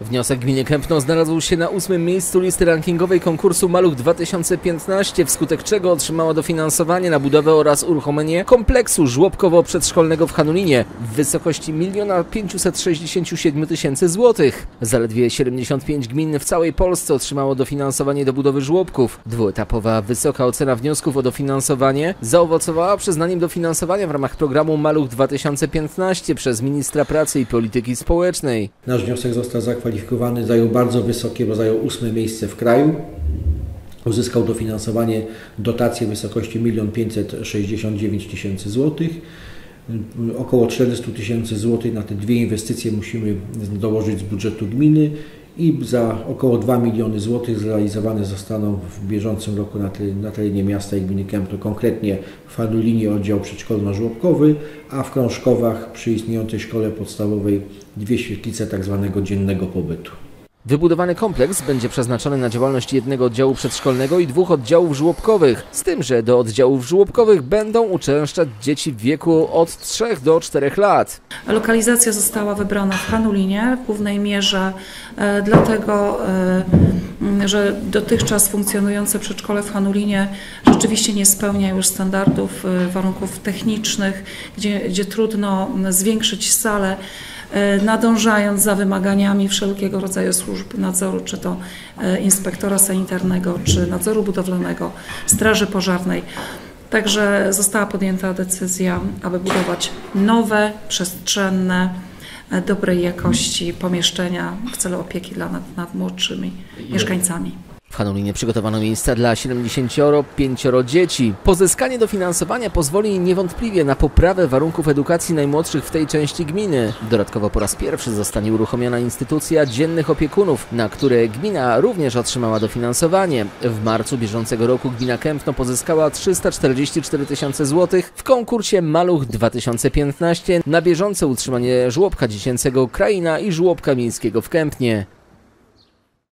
Wniosek gminy Kępno znalazł się na ósmym miejscu listy rankingowej konkursu Maluch 2015, wskutek czego otrzymała dofinansowanie na budowę oraz uruchomienie kompleksu żłobkowo-przedszkolnego w Hanulinie w wysokości 1 567 tysięcy złotych. Zaledwie 75 gmin w całej Polsce otrzymało dofinansowanie do budowy żłobków. Dwuetapowa wysoka ocena wniosków o dofinansowanie zaowocowała przyznaniem dofinansowania w ramach programu Maluch 2015 przez ministra pracy i polityki społecznej. Nasz wniosek został zakwalifikowany, zajął bardzo wysokie, bo zajął ósme miejsce w kraju. Uzyskał dofinansowanie dotację w wysokości 1 569 tysięcy złotych. Około 400 tysięcy złotych na te dwie inwestycje musimy dołożyć z budżetu gminy i za około 2 miliony złotych zrealizowane zostaną w bieżącym roku na, te, na terenie miasta i gminy Kępno, konkretnie w Fadulinie oddział przedszkolno-żłobkowy, a w Krążkowach przy istniejącej szkole podstawowej dwie świetlice tzw. dziennego pobytu. Wybudowany kompleks będzie przeznaczony na działalność jednego oddziału przedszkolnego i dwóch oddziałów żłobkowych, z tym, że do oddziałów żłobkowych będą uczęszczać dzieci w wieku od 3 do 4 lat. Lokalizacja została wybrana w Hanulinie w głównej mierze e, dlatego, e, że dotychczas funkcjonujące przedszkole w Hanulinie rzeczywiście nie spełnia już standardów e, warunków technicznych, gdzie, gdzie trudno zwiększyć salę nadążając za wymaganiami wszelkiego rodzaju służb nadzoru, czy to e, inspektora sanitarnego, czy nadzoru budowlanego, straży pożarnej. Także została podjęta decyzja, aby budować nowe, przestrzenne, e, dobrej jakości pomieszczenia w celu opieki dla nad, nad młodszymi mieszkańcami. W Hanulinie przygotowano miejsca dla 75 dzieci. Pozyskanie dofinansowania pozwoli niewątpliwie na poprawę warunków edukacji najmłodszych w tej części gminy. Dodatkowo po raz pierwszy zostanie uruchomiona instytucja dziennych opiekunów, na które gmina również otrzymała dofinansowanie. W marcu bieżącego roku gmina Kępno pozyskała 344 tysiące złotych w konkursie Maluch 2015 na bieżące utrzymanie żłobka dziecięcego Kraina i żłobka miejskiego w Kępnie.